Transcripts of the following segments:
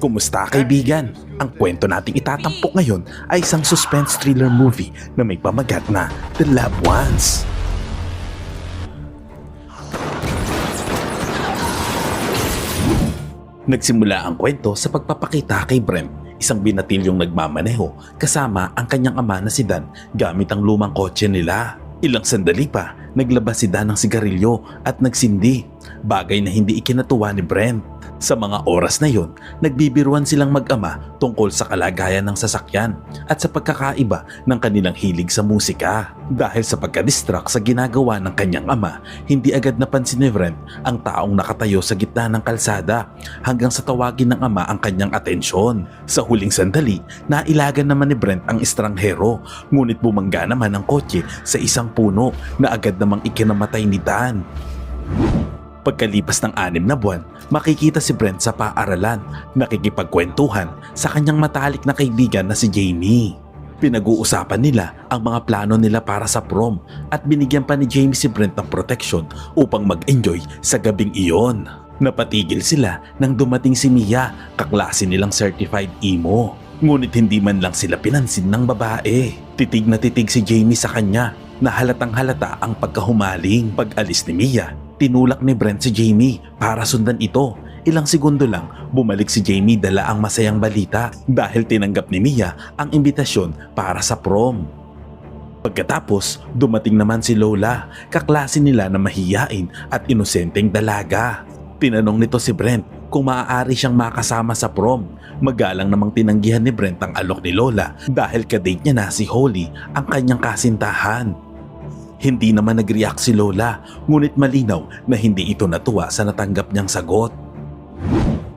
Kumusta kaibigan? Ang kwento nating itatampok ngayon ay isang suspense thriller movie na may pamagat na The Loved Ones. Nagsimula ang kwento sa pagpapakita kay Brent, isang binatilyong nagmamaneho kasama ang kanyang ama na si Dan gamit ang lumang kotse nila. Ilang sandali pa, naglabas si Dan ng sigarilyo at nagsindi, bagay na hindi ikinatuwa ni Brent. Sa mga oras na yon, nagbibiruan silang mag-ama tungkol sa kalagayan ng sasakyan at sa pagkakaiba ng kanilang hilig sa musika. Dahil sa pagka-distract sa ginagawa ng kanyang ama, hindi agad napansin ni Brent ang taong nakatayo sa gitna ng kalsada hanggang sa tawagin ng ama ang kanyang atensyon. Sa huling sandali, nailagan naman ni Brent ang estranghero ngunit bumangga naman ang kotse sa isang puno na agad namang ikinamatay ni Dan. Pagkalipas ng anim na buwan, makikita si Brent sa paaralan, nakikipagkwentuhan sa kanyang matalik na kaibigan na si Jamie. Pinag-uusapan nila ang mga plano nila para sa prom at binigyan pa ni Jamie si Brent ng protection upang mag-enjoy sa gabing iyon. Napatigil sila nang dumating si Mia, kaklase nilang certified emo. Ngunit hindi man lang sila pinansin ng babae. Titig na titig si Jamie sa kanya na halatang halata ang pagkahumaling. Pag-alis ni Mia, tinulak ni Brent si Jamie para sundan ito. Ilang segundo lang, bumalik si Jamie dala ang masayang balita dahil tinanggap ni Mia ang imbitasyon para sa prom. Pagkatapos, dumating naman si Lola, kaklase nila na mahiyain at inosenteng dalaga. Tinanong nito si Brent kung maaari siyang makasama sa prom. Magalang namang tinanggihan ni Brent ang alok ni Lola dahil kadate niya na si Holly ang kanyang kasintahan. Hindi naman nag-react si Lola, ngunit malinaw na hindi ito natuwa sa natanggap niyang sagot.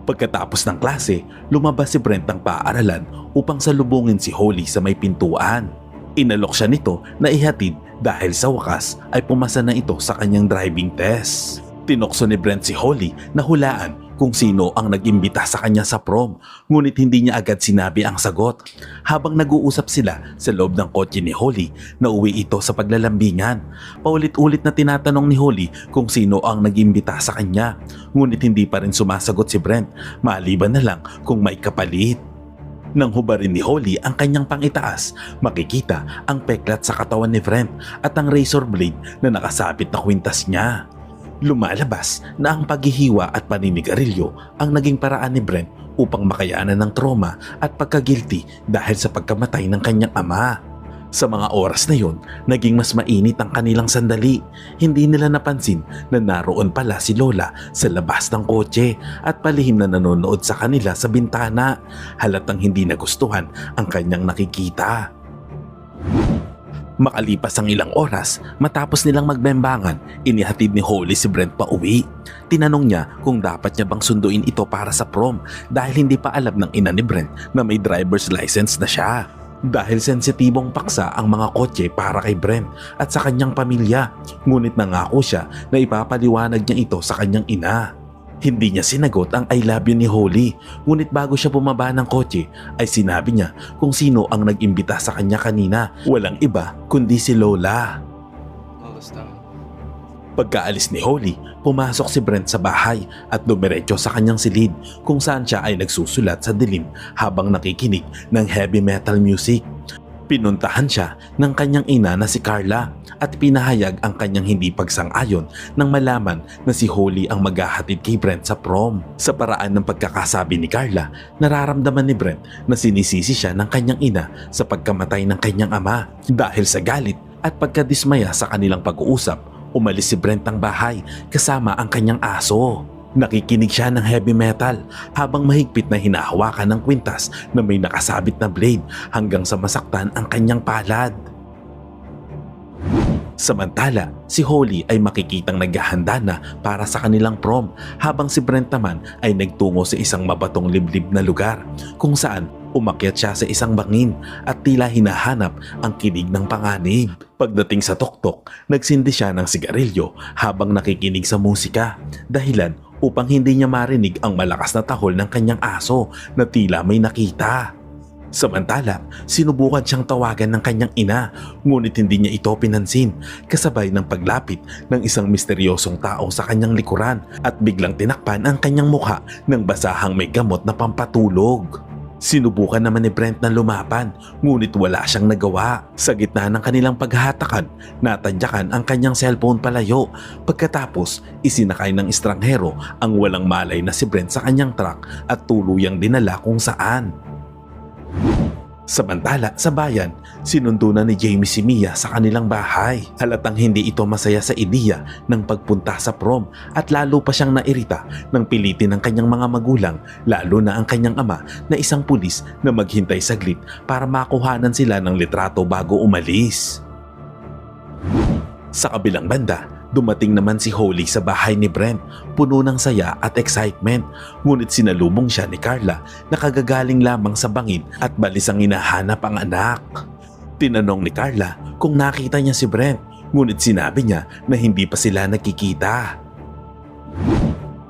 Pagkatapos ng klase, lumabas si Brent ng paaralan upang salubungin si Holly sa may pintuan. Inalok siya nito na ihatid dahil sa wakas ay pumasa na ito sa kanyang driving test. Tinokso ni Brent si Holly na hulaan kung sino ang nag-imbita sa kanya sa prom, ngunit hindi niya agad sinabi ang sagot. Habang nag-uusap sila sa loob ng kotse ni Holly, nauwi ito sa paglalambingan. Paulit-ulit na tinatanong ni Holly kung sino ang nag-imbita sa kanya, ngunit hindi pa rin sumasagot si Brent, maliban na lang kung may kapalit. Nang hubarin ni Holly ang kanyang pangitaas, makikita ang peklat sa katawan ni Brent at ang razor blade na nakasabit na kwintas niya. Lumalabas na ang paghihiwa at paninigarilyo ang naging paraan ni Brent upang makayanan ng trauma at pagkagilty dahil sa pagkamatay ng kanyang ama. Sa mga oras na yon, naging mas mainit ang kanilang sandali. Hindi nila napansin na naroon pala si Lola sa labas ng kotse at palihim na nanonood sa kanila sa bintana. Halatang hindi nagustuhan ang kanyang nakikita. Makalipas ang ilang oras, matapos nilang magbembangan, inihatid ni Holly si Brent pa uwi. Tinanong niya kung dapat niya bang sunduin ito para sa prom dahil hindi pa alam ng ina ni Brent na may driver's license na siya. Dahil sensitibong paksa ang mga kotse para kay Brent at sa kanyang pamilya, ngunit nangako siya na ipapaliwanag niya ito sa kanyang ina. Hindi niya sinagot ang I love you ni Holly, ngunit bago siya bumaba ng kotse ay sinabi niya kung sino ang nag-imbita sa kanya kanina. Walang iba kundi si Lola. Pagkaalis ni Holly, pumasok si Brent sa bahay at dumiretso sa kanyang silid kung saan siya ay nagsusulat sa dilim habang nakikinig ng heavy metal music. Pinuntahan siya ng kanyang ina na si Carla at pinahayag ang kanyang hindi pagsang-ayon nang malaman na si Holly ang maghahatid kay Brent sa prom. Sa paraan ng pagkakasabi ni Carla, nararamdaman ni Brent na sinisisi siya ng kanyang ina sa pagkamatay ng kanyang ama. Dahil sa galit at pagkadismaya sa kanilang pag-uusap, umalis si Brent ng bahay kasama ang kanyang aso. Nakikinig siya ng heavy metal habang mahigpit na hinahawakan ng kwintas na may nakasabit na blade hanggang sa masaktan ang kanyang palad. Samantala, si Holly ay makikitang naghahanda na para sa kanilang prom habang si Brent naman ay nagtungo sa isang mabatong liblib na lugar kung saan umakyat siya sa isang bangin at tila hinahanap ang kinig ng panganib. Pagdating sa tuktok, nagsindi siya ng sigarilyo habang nakikinig sa musika dahilan upang hindi niya marinig ang malakas na tahol ng kanyang aso na tila may nakita. Samantala, sinubukan siyang tawagan ng kanyang ina ngunit hindi niya ito pinansin kasabay ng paglapit ng isang misteryosong tao sa kanyang likuran at biglang tinakpan ang kanyang mukha ng basahang may gamot na pampatulog. Sinubukan naman ni Brent na lumapan ngunit wala siyang nagawa. Sa gitna ng kanilang paghahatakan, natadyakan ang kanyang cellphone palayo. Pagkatapos, isinakay ng estranghero ang walang malay na si Brent sa kanyang truck at tuluyang dinala kung saan. Samantala, sa bayan, sinundo na ni Jamie si Mia sa kanilang bahay. Halatang hindi ito masaya sa ideya ng pagpunta sa prom at lalo pa siyang nairita ng pilitin ng kanyang mga magulang lalo na ang kanyang ama na isang pulis na maghintay saglit para makuhanan sila ng litrato bago umalis. Sa kabilang banda, dumating naman si Holly sa bahay ni Brent, puno ng saya at excitement. Ngunit sinalubong siya ni Carla na kagagaling lamang sa bangin at balisang hinahanap ang anak. Tinanong ni Carla kung nakita niya si Brent, ngunit sinabi niya na hindi pa sila nakikita.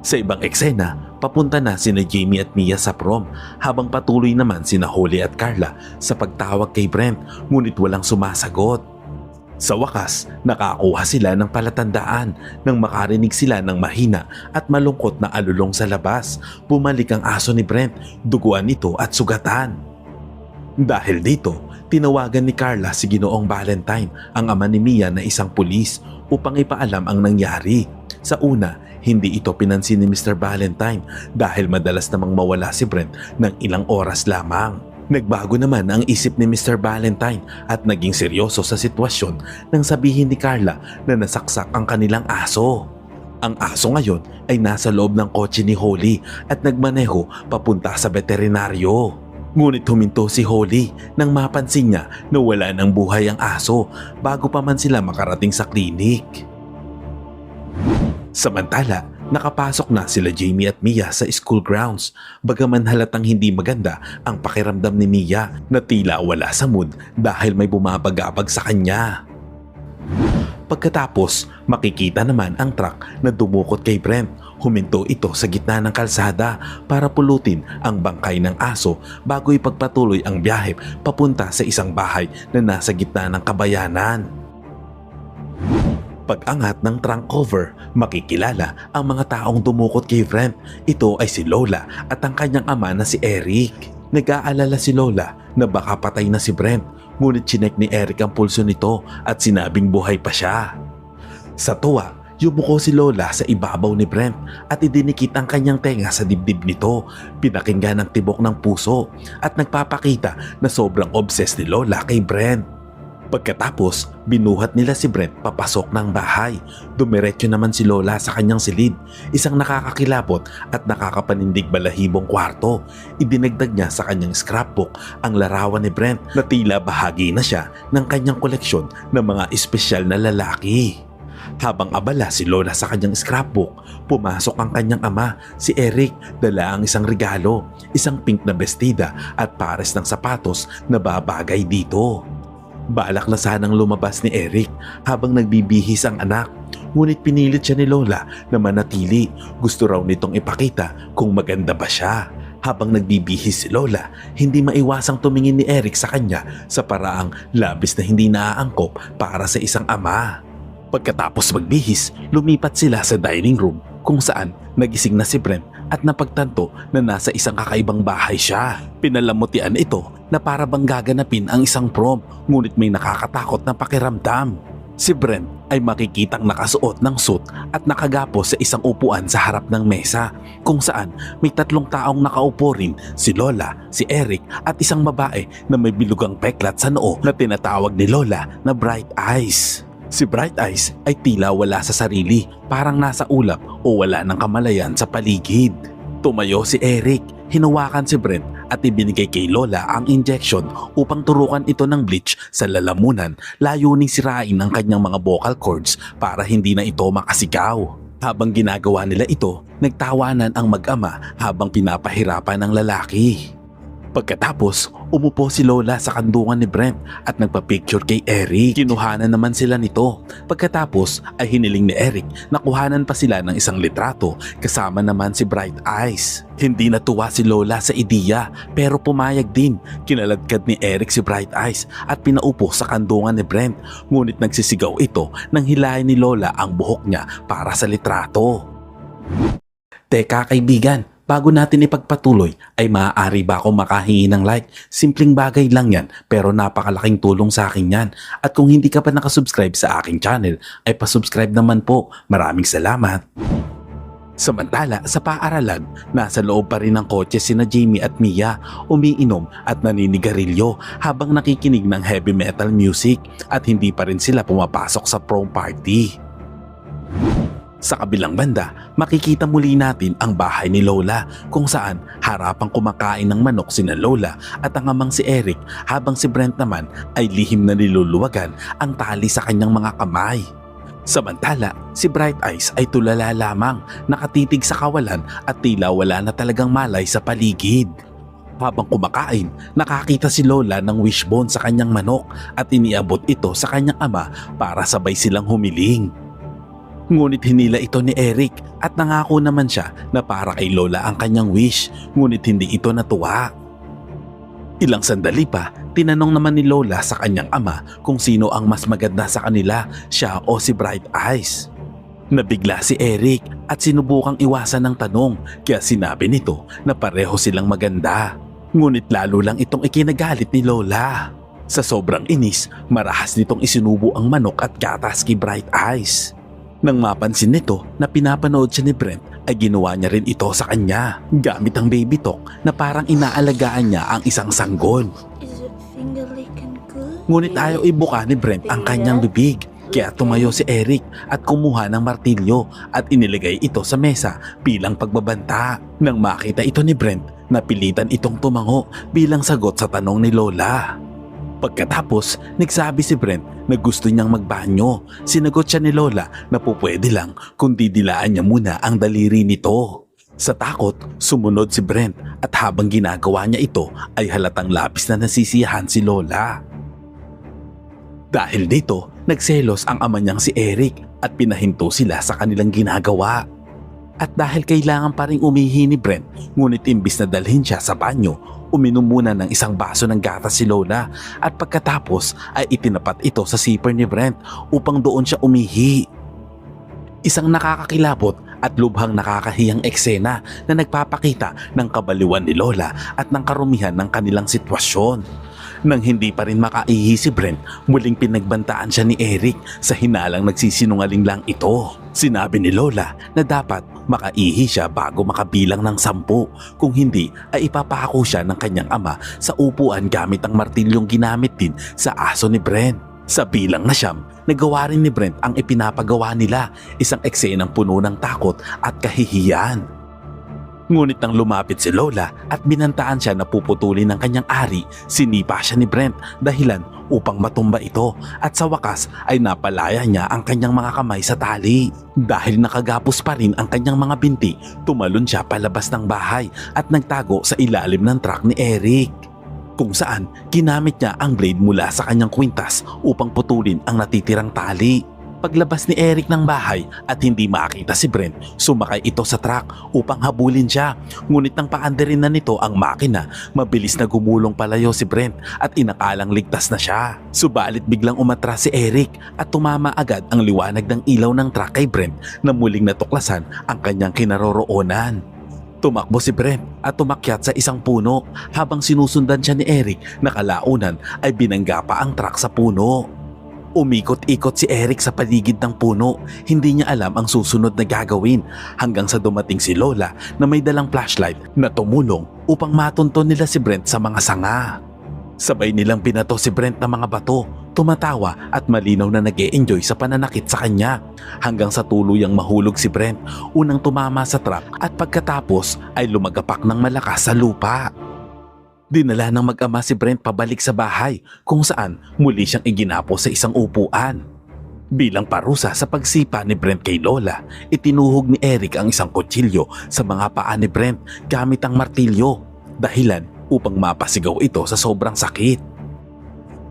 Sa ibang eksena, papunta na sina Jamie at Mia sa prom habang patuloy naman sina Holly at Carla sa pagtawag kay Brent ngunit walang sumasagot. Sa wakas, nakakuha sila ng palatandaan nang makarinig sila ng mahina at malungkot na alulong sa labas. Bumalik ang aso ni Brent, duguan ito at sugatan. Dahil dito, tinawagan ni Carla si Ginoong Valentine, ang ama ni Mia na isang pulis, upang ipaalam ang nangyari. Sa una, hindi ito pinansin ni Mr. Valentine dahil madalas namang mawala si Brent ng ilang oras lamang. Nagbago naman ang isip ni Mr. Valentine at naging seryoso sa sitwasyon nang sabihin ni Carla na nasaksak ang kanilang aso. Ang aso ngayon ay nasa loob ng kotse ni Holly at nagmaneho papunta sa veterinaryo. Ngunit huminto si Holly nang mapansin niya na wala ng buhay ang aso bago pa man sila makarating sa klinik. Samantala, nakapasok na sila Jamie at Mia sa school grounds. Bagaman halatang hindi maganda ang pakiramdam ni Mia na tila wala sa mood dahil may bumabagabag sa kanya. Pagkatapos, makikita naman ang truck na dumukot kay Brent. Huminto ito sa gitna ng kalsada para pulutin ang bangkay ng aso bago ipagpatuloy ang biyahe papunta sa isang bahay na nasa gitna ng kabayanan. Pag-angat ng trunk cover, makikilala ang mga taong dumukot kay Brent. Ito ay si Lola at ang kanyang ama na si Eric. Nag-aalala si Lola na baka patay na si Brent, ngunit chinek ni Eric ang pulso nito at sinabing buhay pa siya. Sa tuwa, yumuko si Lola sa ibabaw ni Brent at idinikit ang kanyang tenga sa dibdib nito. Pinakinggan ang tibok ng puso at nagpapakita na sobrang obsessed ni Lola kay Brent. Pagkatapos, binuhat nila si Brent papasok ng bahay. Dumiretso naman si Lola sa kanyang silid, isang nakakakilabot at nakakapanindig balahibong kwarto. Idinagdag niya sa kanyang scrapbook ang larawan ni Brent na tila bahagi na siya ng kanyang koleksyon ng mga espesyal na lalaki. Habang abala si Lola sa kanyang scrapbook, pumasok ang kanyang ama, si Eric, dala ang isang regalo, isang pink na bestida at pares ng sapatos na babagay dito. Balak na sanang lumabas ni Eric habang nagbibihis ang anak. Ngunit pinilit siya ni Lola na manatili. Gusto raw nitong ipakita kung maganda ba siya. Habang nagbibihis si Lola, hindi maiwasang tumingin ni Eric sa kanya sa paraang labis na hindi naaangkop para sa isang ama. Pagkatapos magbihis, lumipat sila sa dining room kung saan nagising na si Brent at napagtanto na nasa isang kakaibang bahay siya. Pinalamutian ito na para bang gaganapin ang isang prom ngunit may nakakatakot na pakiramdam. Si Brent ay makikitang nakasuot ng suit at nakagapo sa isang upuan sa harap ng mesa kung saan may tatlong taong nakaupo rin si Lola, si Eric at isang babae na may bilugang peklat sa noo na tinatawag ni Lola na Bright Eyes. Si Bright Eyes ay tila wala sa sarili, parang nasa ulap o wala ng kamalayan sa paligid. Tumayo si Eric, hinawakan si Brent at ibinigay kay Lola ang injection upang turukan ito ng bleach sa lalamunan layuning sirain ang kanyang mga vocal cords para hindi na ito makasigaw. Habang ginagawa nila ito, nagtawanan ang mag-ama habang pinapahirapan ng lalaki. Pagkatapos, umupo si Lola sa kandungan ni Brent at nagpa-picture kay Eric. Kinuhanan naman sila nito. Pagkatapos ay hiniling ni Eric na kuhanan pa sila ng isang litrato kasama naman si Bright Eyes. Hindi natuwa si Lola sa ideya pero pumayag din. Kinaladkad ni Eric si Bright Eyes at pinaupo sa kandungan ni Brent ngunit nagsisigaw ito nang hilahin ni Lola ang buhok niya para sa litrato. Teka kaibigan, bago natin ipagpatuloy ay maaari ba akong makahingi ng like? Simpleng bagay lang yan pero napakalaking tulong sa akin yan. At kung hindi ka pa nakasubscribe sa aking channel ay pasubscribe naman po. Maraming salamat. Samantala, sa paaralan, nasa loob pa rin ng kotse sina Jamie at Mia, umiinom at naninigarilyo habang nakikinig ng heavy metal music at hindi pa rin sila pumapasok sa prom party. Sa kabilang banda, makikita muli natin ang bahay ni Lola kung saan harapang kumakain ng manok sina Lola at ang amang si Eric habang si Brent naman ay lihim na niluluwagan ang tali sa kanyang mga kamay. Samantala, si Bright Eyes ay tulala lamang, nakatitig sa kawalan at tila wala na talagang malay sa paligid. Habang kumakain, nakakita si Lola ng wishbone sa kanyang manok at iniabot ito sa kanyang ama para sabay silang humiling. Ngunit hinila ito ni Eric at nangako naman siya na para kay Lola ang kanyang wish, ngunit hindi ito natuwa. Ilang sandali pa, tinanong naman ni Lola sa kanyang ama kung sino ang mas maganda sa kanila, siya o si Bright Eyes. Nabigla si Eric at sinubukang iwasan ng tanong kaya sinabi nito na pareho silang maganda. Ngunit lalo lang itong ikinagalit ni Lola. Sa sobrang inis, marahas nitong isinubo ang manok at gatas kay Bright Eyes. Nang mapansin nito na pinapanood siya ni Brent ay ginawa niya rin ito sa kanya gamit ang baby talk na parang inaalagaan niya ang isang sanggol. Ngunit ayaw ibuka ni Brent ang kanyang bibig. Kaya tumayo si Eric at kumuha ng martilyo at inilagay ito sa mesa bilang pagbabanta. Nang makita ito ni Brent, napilitan itong tumango bilang sagot sa tanong ni Lola. Pagkatapos, nagsabi si Brent na gusto niyang magbanyo. Sinagot siya ni Lola na pupwede lang kung didilaan niya muna ang daliri nito. Sa takot, sumunod si Brent at habang ginagawa niya ito ay halatang labis na nasisiyahan si Lola. Dahil dito, nagselos ang ama niyang si Eric at pinahinto sila sa kanilang ginagawa. At dahil kailangan pa rin umihi ni Brent, ngunit imbis na dalhin siya sa banyo, uminom muna ng isang baso ng gatas si Lola at pagkatapos ay itinapat ito sa zipper ni Brent upang doon siya umihi. Isang nakakakilabot at lubhang nakakahiyang eksena na nagpapakita ng kabaliwan ni Lola at ng karumihan ng kanilang sitwasyon. Nang hindi pa rin makaihi si Brent, muling pinagbantaan siya ni Eric sa hinalang nagsisinungaling lang ito. Sinabi ni Lola na dapat makaihi siya bago makabilang ng sampu. Kung hindi ay ipapako siya ng kanyang ama sa upuan gamit ang martilyong ginamit din sa aso ni Brent. Sa bilang na siyam, nagawa rin ni Brent ang ipinapagawa nila, isang eksenang puno ng takot at kahihiyan. Ngunit nang lumapit si Lola at binantaan siya na puputulin ng kanyang ari, sinipa siya ni Brent dahilan upang matumba ito at sa wakas ay napalaya niya ang kanyang mga kamay sa tali. Dahil nakagapos pa rin ang kanyang mga binti, tumalon siya palabas ng bahay at nagtago sa ilalim ng truck ni Eric. Kung saan ginamit niya ang blade mula sa kanyang kwintas upang putulin ang natitirang tali. Paglabas ni Eric ng bahay at hindi makita si Brent, sumakay ito sa truck upang habulin siya. Ngunit nang paandarin na nito ang makina, mabilis na gumulong palayo si Brent at inakalang ligtas na siya. Subalit biglang umatras si Eric at tumama agad ang liwanag ng ilaw ng truck kay Brent na muling natuklasan ang kanyang kinaroroonan. Tumakbo si Brent at tumakyat sa isang puno habang sinusundan siya ni Eric na ay binangga pa ang truck sa puno. Umikot-ikot si Eric sa paligid ng puno. Hindi niya alam ang susunod na gagawin hanggang sa dumating si Lola na may dalang flashlight na tumulong upang matunton nila si Brent sa mga sanga. Sabay nilang binato si Brent ng mga bato, tumatawa at malinaw na nag enjoy sa pananakit sa kanya hanggang sa tuluyang mahulog si Brent unang tumama sa trap at pagkatapos ay lumagapak ng malakas sa lupa. Dinala ng mag-ama si Brent pabalik sa bahay kung saan muli siyang iginapo sa isang upuan. Bilang parusa sa pagsipa ni Brent kay Lola, itinuhog ni Eric ang isang kutsilyo sa mga paa ni Brent gamit ang martilyo. Dahilan upang mapasigaw ito sa sobrang sakit.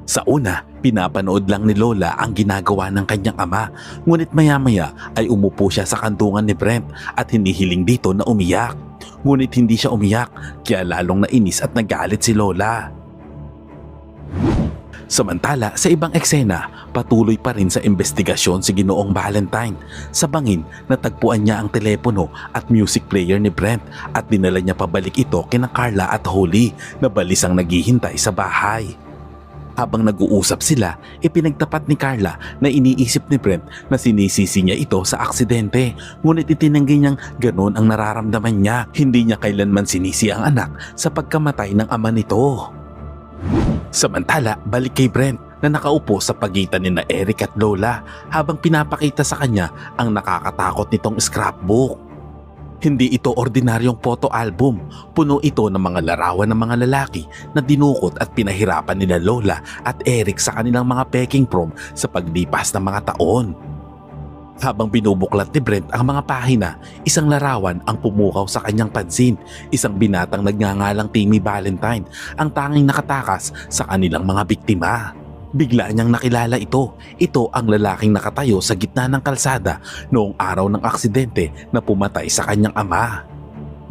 Sa una, pinapanood lang ni Lola ang ginagawa ng kanyang ama ngunit maya-maya ay umupo siya sa kantungan ni Brent at hinihiling dito na umiyak. Ngunit hindi siya umiyak kaya lalong nainis at nagalit si Lola. Samantala, sa ibang eksena, patuloy pa rin sa investigasyon si Ginoong Valentine. Sa bangin, natagpuan niya ang telepono at music player ni Brent at dinala niya pabalik ito kina Carla at Holly na balisang naghihintay sa bahay. Habang nag-uusap sila, ipinagtapat ni Carla na iniisip ni Brent na sinisisi niya ito sa aksidente. Ngunit itinanggi niyang ganon ang nararamdaman niya. Hindi niya kailanman sinisi ang anak sa pagkamatay ng ama nito. Samantala, balik kay Brent na nakaupo sa pagitan ni na Eric at Lola habang pinapakita sa kanya ang nakakatakot nitong scrapbook. Hindi ito ordinaryong photo album. Puno ito ng mga larawan ng mga lalaki na dinukot at pinahirapan nila Lola at Eric sa kanilang mga peking prom sa paglipas ng mga taon. Habang binubuklat ni Brent ang mga pahina, isang larawan ang pumukaw sa kanyang pansin. Isang binatang nagngangalang Timmy Valentine ang tanging nakatakas sa kanilang mga biktima. Bigla niyang nakilala ito. Ito ang lalaking nakatayo sa gitna ng kalsada noong araw ng aksidente na pumatay sa kanyang ama.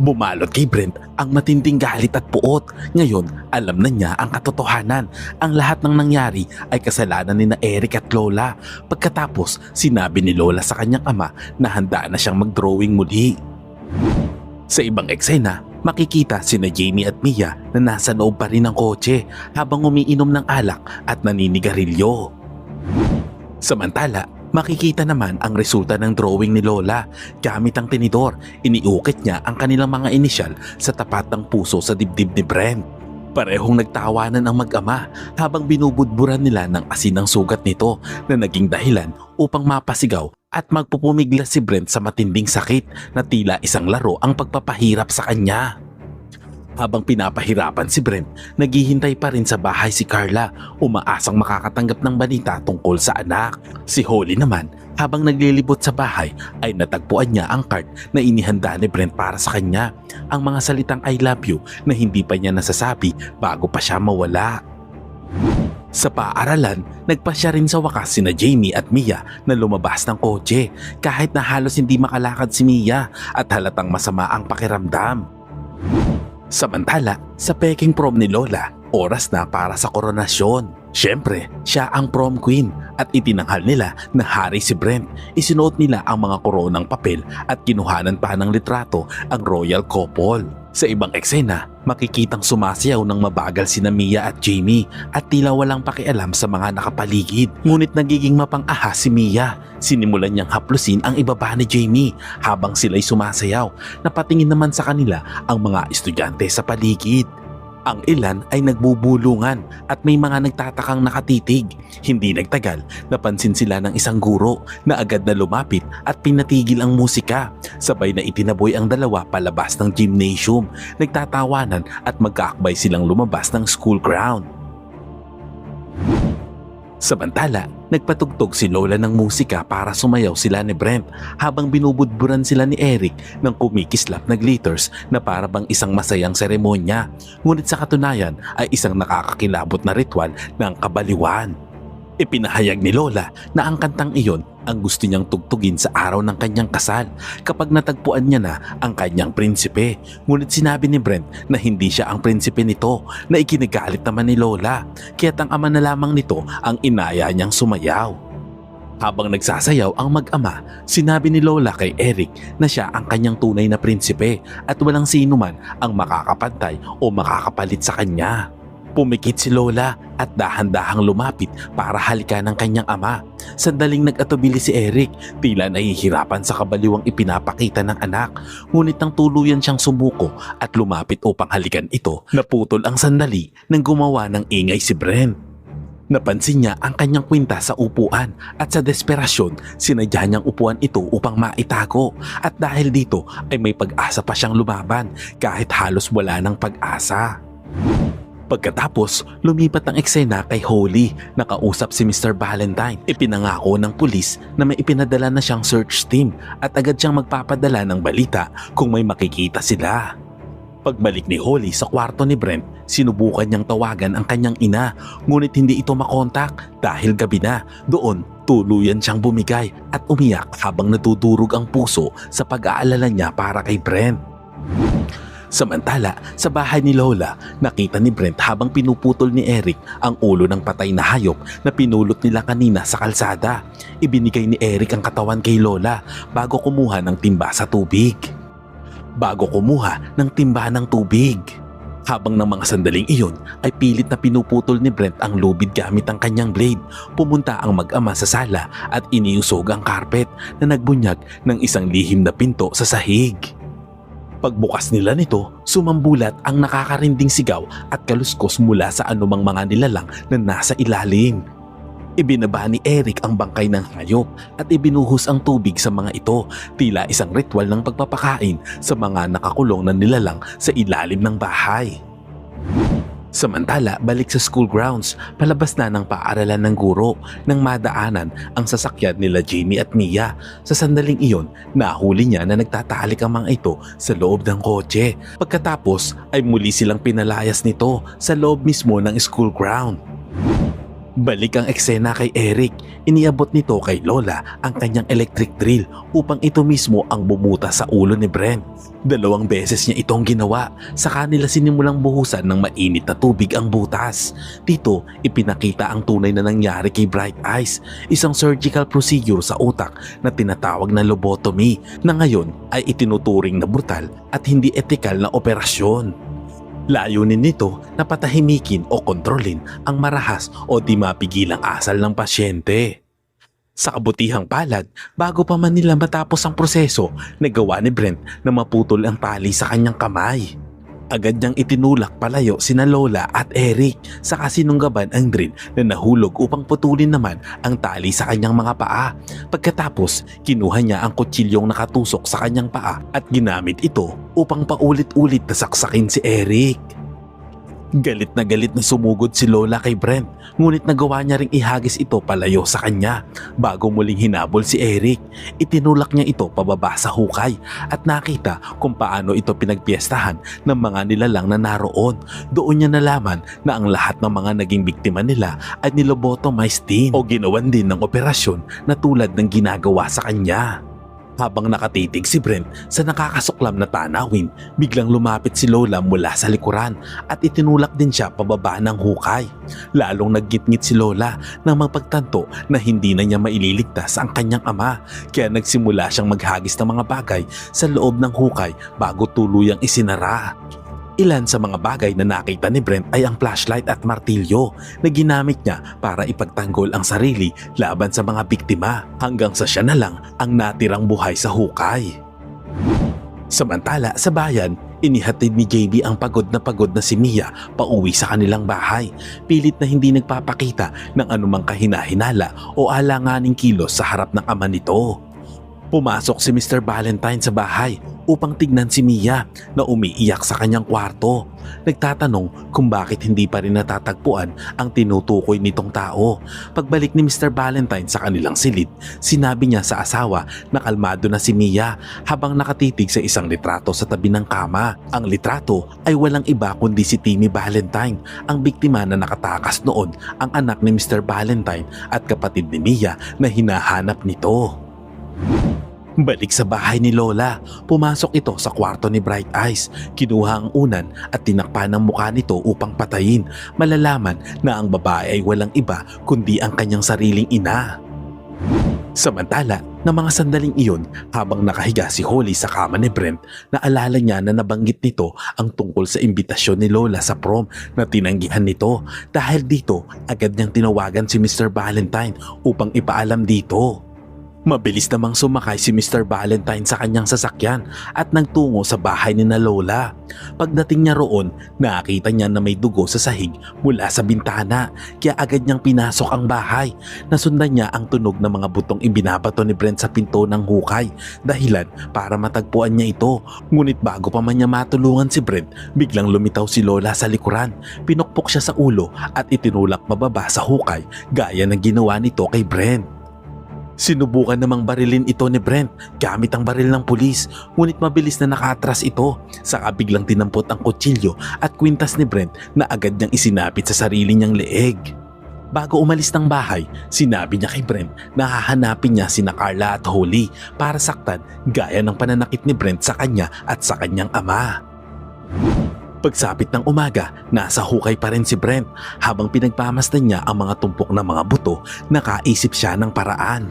Bumalot kay Brent ang matinding galit at puot. Ngayon, alam na niya ang katotohanan. Ang lahat ng nangyari ay kasalanan ni na Eric at Lola. Pagkatapos, sinabi ni Lola sa kanyang ama na handa na siyang mag-drawing muli. Sa ibang eksena, makikita sina Jamie at Mia na nasa loob pa rin ng kotse habang umiinom ng alak at naninigarilyo. Samantala, makikita naman ang resulta ng drawing ni Lola. Gamit ang tinidor, iniukit niya ang kanilang mga inisyal sa tapat ng puso sa dibdib ni Brent. Parehong nagtawanan ang mag-ama habang binubudburan nila ng asin ang sugat nito na naging dahilan upang mapasigaw at magpupumiglas si Brent sa matinding sakit na tila isang laro ang pagpapahirap sa kanya. Habang pinapahirapan si Brent, naghihintay pa rin sa bahay si Carla, umaasang makakatanggap ng balita tungkol sa anak. Si Holly naman, habang naglilibot sa bahay, ay natagpuan niya ang card na inihanda ni Brent para sa kanya. Ang mga salitang I love you na hindi pa niya nasasabi bago pa siya mawala. Sa paaralan, nagpasya rin sa wakas sina Jamie at Mia na lumabas ng kotse kahit na halos hindi makalakad si Mia at halatang masama ang pakiramdam. Samantala, sa peking prom ni Lola, oras na para sa koronasyon. Siyempre, siya ang prom queen at itinanghal nila na hari si Brent. Isinuot nila ang mga koronang papel at kinuhanan pa ng litrato ang royal couple. Sa ibang eksena, makikitang sumasayaw ng mabagal sina Mia at Jamie at tila walang pakialam sa mga nakapaligid. Ngunit nagiging mapang-aha si Mia. Sinimulan niyang haplusin ang ibaba ni Jamie habang sila'y sumasayaw. Napatingin naman sa kanila ang mga estudyante sa paligid. Ang ilan ay nagbubulungan at may mga nagtatakang nakatitig. Hindi nagtagal, napansin sila ng isang guro na agad na lumapit at pinatigil ang musika. Sabay na itinaboy ang dalawa palabas ng gymnasium. Nagtatawanan at magkaakbay silang lumabas ng school ground. Samantala, nagpatugtog si Lola ng musika para sumayaw sila ni Brent habang binubudburan sila ni Eric ng kumikislap na glitters na para bang isang masayang seremonya. Ngunit sa katunayan ay isang nakakakilabot na ritual ng kabaliwan. Ipinahayag ni Lola na ang kantang iyon ang gusto niyang tugtugin sa araw ng kanyang kasal kapag natagpuan niya na ang kanyang prinsipe. Ngunit sinabi ni Brent na hindi siya ang prinsipe nito na ikinagalit naman ni Lola kaya't ang ama na lamang nito ang inaya niyang sumayaw. Habang nagsasayaw ang mag-ama, sinabi ni Lola kay Eric na siya ang kanyang tunay na prinsipe at walang sino man ang makakapantay o makakapalit sa kanya. Pumikit si Lola at dahan-dahang lumapit para halikan ng kanyang ama. Sandaling nag-atubili si Eric, tila nahihirapan sa kabaliwang ipinapakita ng anak. Ngunit nang tuluyan siyang sumuko at lumapit upang halikan ito, naputol ang sandali nang gumawa ng ingay si Brent. Napansin niya ang kanyang kwinta sa upuan at sa desperasyon sinadya niyang upuan ito upang maitago at dahil dito ay may pag-asa pa siyang lumaban kahit halos wala ng pag-asa. Pagkatapos, lumipat ang eksena kay Holly. Nakausap si Mr. Valentine. Ipinangako ng pulis na may ipinadala na siyang search team at agad siyang magpapadala ng balita kung may makikita sila. Pagbalik ni Holly sa kwarto ni Brent, sinubukan niyang tawagan ang kanyang ina ngunit hindi ito makontak dahil gabi na. Doon, tuluyan siyang bumigay at umiyak habang natudurog ang puso sa pag-aalala niya para kay Brent. Samantala, sa bahay ni Lola, nakita ni Brent habang pinuputol ni Eric ang ulo ng patay na hayop na pinulot nila kanina sa kalsada. Ibinigay ni Eric ang katawan kay Lola bago kumuha ng timba sa tubig. Bago kumuha ng timba ng tubig. Habang ng mga sandaling iyon ay pilit na pinuputol ni Brent ang lubid gamit ang kanyang blade. Pumunta ang mag-ama sa sala at iniusog ang carpet na nagbunyag ng isang lihim na pinto sa sahig. Pagbukas nila nito, sumambulat ang nakakarinding sigaw at kaluskos mula sa anumang mga nilalang na nasa ilalim. Ibinaba ni Eric ang bangkay ng hayop at ibinuhos ang tubig sa mga ito, tila isang ritual ng pagpapakain sa mga nakakulong na nilalang sa ilalim ng bahay. Samantala, balik sa school grounds, palabas na ng paaralan ng guro nang madaanan ang sasakyan nila Jamie at Mia. Sa sandaling iyon, nahuli niya na nagtatalik ang mga ito sa loob ng kotse. Pagkatapos ay muli silang pinalayas nito sa loob mismo ng school ground. Balik ang eksena kay Eric. Iniabot nito kay Lola ang kanyang electric drill upang ito mismo ang bumuta sa ulo ni Brent. Dalawang beses niya itong ginawa. Sa kanila sinimulang buhusan ng mainit na tubig ang butas. Dito, ipinakita ang tunay na nangyari kay Bright Eyes, isang surgical procedure sa utak na tinatawag na lobotomy na ngayon ay itinuturing na brutal at hindi etikal na operasyon. Layunin nito na patahimikin o kontrolin ang marahas o di mapigilang asal ng pasyente. Sa kabutihang palad, bago pa man nila matapos ang proseso, nagawa ni Brent na maputol ang tali sa kanyang kamay. Agad niyang itinulak palayo sina Lola at Eric sa kasinunggaban ang drill na nahulog upang putulin naman ang tali sa kanyang mga paa. Pagkatapos, kinuha niya ang kutsilyong nakatusok sa kanyang paa at ginamit ito upang paulit-ulit na saksakin si Eric. Galit na galit na sumugod si Lola kay Brent ngunit nagawa niya ring ihagis ito palayo sa kanya bago muling hinabol si Eric. Itinulak niya ito pababa sa hukay at nakita kung paano ito pinagpiestahan ng mga nilalang na naroon. Doon niya nalaman na ang lahat ng mga naging biktima nila ay nilobotomized din o ginawan din ng operasyon na tulad ng ginagawa sa kanya. Habang nakatitig si Brent sa nakakasuklam na tanawin, biglang lumapit si Lola mula sa likuran at itinulak din siya pababa ng hukay. Lalong naggitngit si Lola nang magpagtanto na hindi na niya maililigtas ang kanyang ama kaya nagsimula siyang maghagis ng mga bagay sa loob ng hukay bago tuluyang isinara. Ilan sa mga bagay na nakita ni Brent ay ang flashlight at martilyo na ginamit niya para ipagtanggol ang sarili laban sa mga biktima hanggang sa siya na lang ang natirang buhay sa hukay. Samantala sa bayan, inihatid ni JB ang pagod na pagod na si Mia pauwi sa kanilang bahay. Pilit na hindi nagpapakita ng anumang kahinahinala o alanganing kilos sa harap ng ama nito. Pumasok si Mr. Valentine sa bahay upang tignan si Mia na umiiyak sa kanyang kwarto. Nagtatanong kung bakit hindi pa rin natatagpuan ang tinutukoy nitong tao. Pagbalik ni Mr. Valentine sa kanilang silid, sinabi niya sa asawa na kalmado na si Mia habang nakatitig sa isang litrato sa tabi ng kama. Ang litrato ay walang iba kundi si Timmy Valentine, ang biktima na nakatakas noon ang anak ni Mr. Valentine at kapatid ni Mia na hinahanap nito. Balik sa bahay ni Lola, pumasok ito sa kwarto ni Bright Eyes. Kinuha ang unan at tinakpan ang mukha nito upang patayin. Malalaman na ang babae ay walang iba kundi ang kanyang sariling ina. Samantala, na mga sandaling iyon habang nakahiga si Holly sa kama ni Brent, naalala niya na nabanggit nito ang tungkol sa imbitasyon ni Lola sa prom na tinanggihan nito. Dahil dito, agad niyang tinawagan si Mr. Valentine upang ipaalam dito. Mabilis namang sumakay si Mr. Valentine sa kanyang sasakyan at nagtungo sa bahay ni na Lola. Pagdating niya roon, nakita niya na may dugo sa sahig mula sa bintana kaya agad niyang pinasok ang bahay. Nasundan niya ang tunog ng mga butong ibinabato ni Brent sa pinto ng hukay dahilan para matagpuan niya ito. Ngunit bago pa man niya matulungan si Brent, biglang lumitaw si Lola sa likuran. Pinukpok siya sa ulo at itinulak mababa sa hukay gaya ng ginawa nito kay Brent. Sinubukan namang barilin ito ni Brent gamit ang baril ng pulis ngunit mabilis na nakatras ito. Saka biglang tinampot ang kutsilyo at kwintas ni Brent na agad niyang isinapit sa sarili niyang leeg. Bago umalis ng bahay, sinabi niya kay Brent na hahanapin niya sina Carla at Holly para saktan gaya ng pananakit ni Brent sa kanya at sa kanyang ama. Pagsapit ng umaga, nasa hukay pa rin si Brent habang pinagpamasdan niya ang mga tumpok ng mga buto, nakaisip siya ng paraan.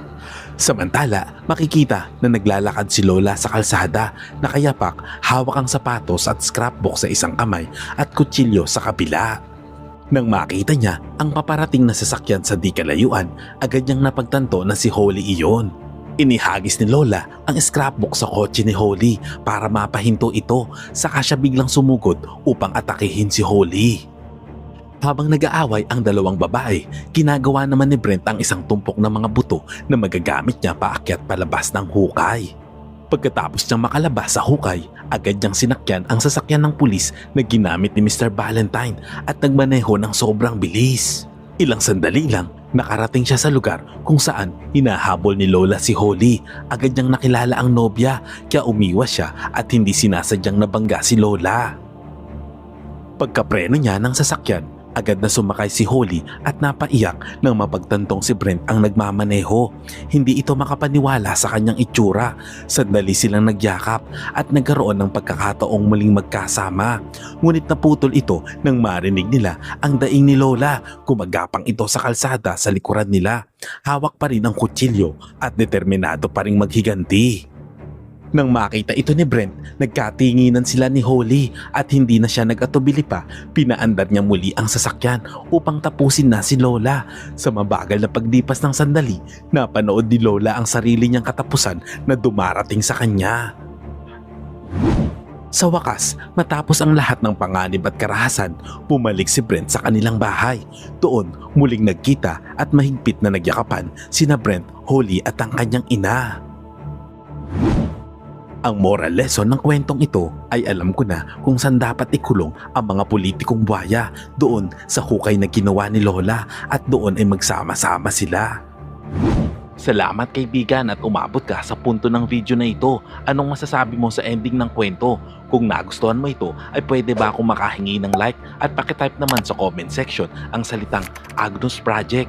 Samantala, makikita na naglalakad si Lola sa kalsada, nakayapak, hawak ang sapatos at scrapbook sa isang kamay at kutsilyo sa kabila. Nang makita niya ang paparating na sasakyan sa di kalayuan, agad niyang napagtanto na si Holly iyon. Inihagis ni Lola ang scrapbook sa kotse ni Holly para mapahinto ito saka siya biglang sumugod upang atakihin si Holly. Habang nag-aaway ang dalawang babae, ginagawa naman ni Brent ang isang tumpok ng mga buto na magagamit niya paakyat palabas ng hukay. Pagkatapos niyang makalabas sa hukay, agad niyang sinakyan ang sasakyan ng pulis na ginamit ni Mr. Valentine at nagmaneho ng sobrang bilis. Ilang sandali lang, nakarating siya sa lugar kung saan hinahabol ni Lola si Holly. Agad niyang nakilala ang nobya kaya umiwas siya at hindi sinasadyang nabangga si Lola. Pagkapreno niya ng sasakyan, agad na sumakay si Holly at napaiyak nang mapagtantong si Brent ang nagmamaneho. Hindi ito makapaniwala sa kanyang itsura. Sandali silang nagyakap at nagkaroon ng pagkakataong muling magkasama. Ngunit naputol ito nang marinig nila ang daing ni Lola. Gumagapang ito sa kalsada sa likuran nila. Hawak pa rin ang kutsilyo at determinado pa rin maghiganti. Nang makita ito ni Brent, nagkatinginan sila ni Holly at hindi na siya nag-atubili pa, pinaandar niya muli ang sasakyan upang tapusin na si Lola. Sa mabagal na pagdipas ng sandali, napanood ni Lola ang sarili niyang katapusan na dumarating sa kanya. Sa wakas, matapos ang lahat ng panganib at karahasan, bumalik si Brent sa kanilang bahay. Doon, muling nagkita at mahigpit na nagyakapan sina Brent, Holly at ang kanyang ina. Ang moral lesson ng kwentong ito ay alam ko na kung saan dapat ikulong ang mga politikong buhaya doon sa hukay na ginawa ni Lola at doon ay magsama-sama sila. Salamat kaibigan at umabot ka sa punto ng video na ito. Anong masasabi mo sa ending ng kwento? Kung nagustuhan mo ito, ay pwede ba akong makahingi ng like at pakitype naman sa comment section ang salitang Agnus Project.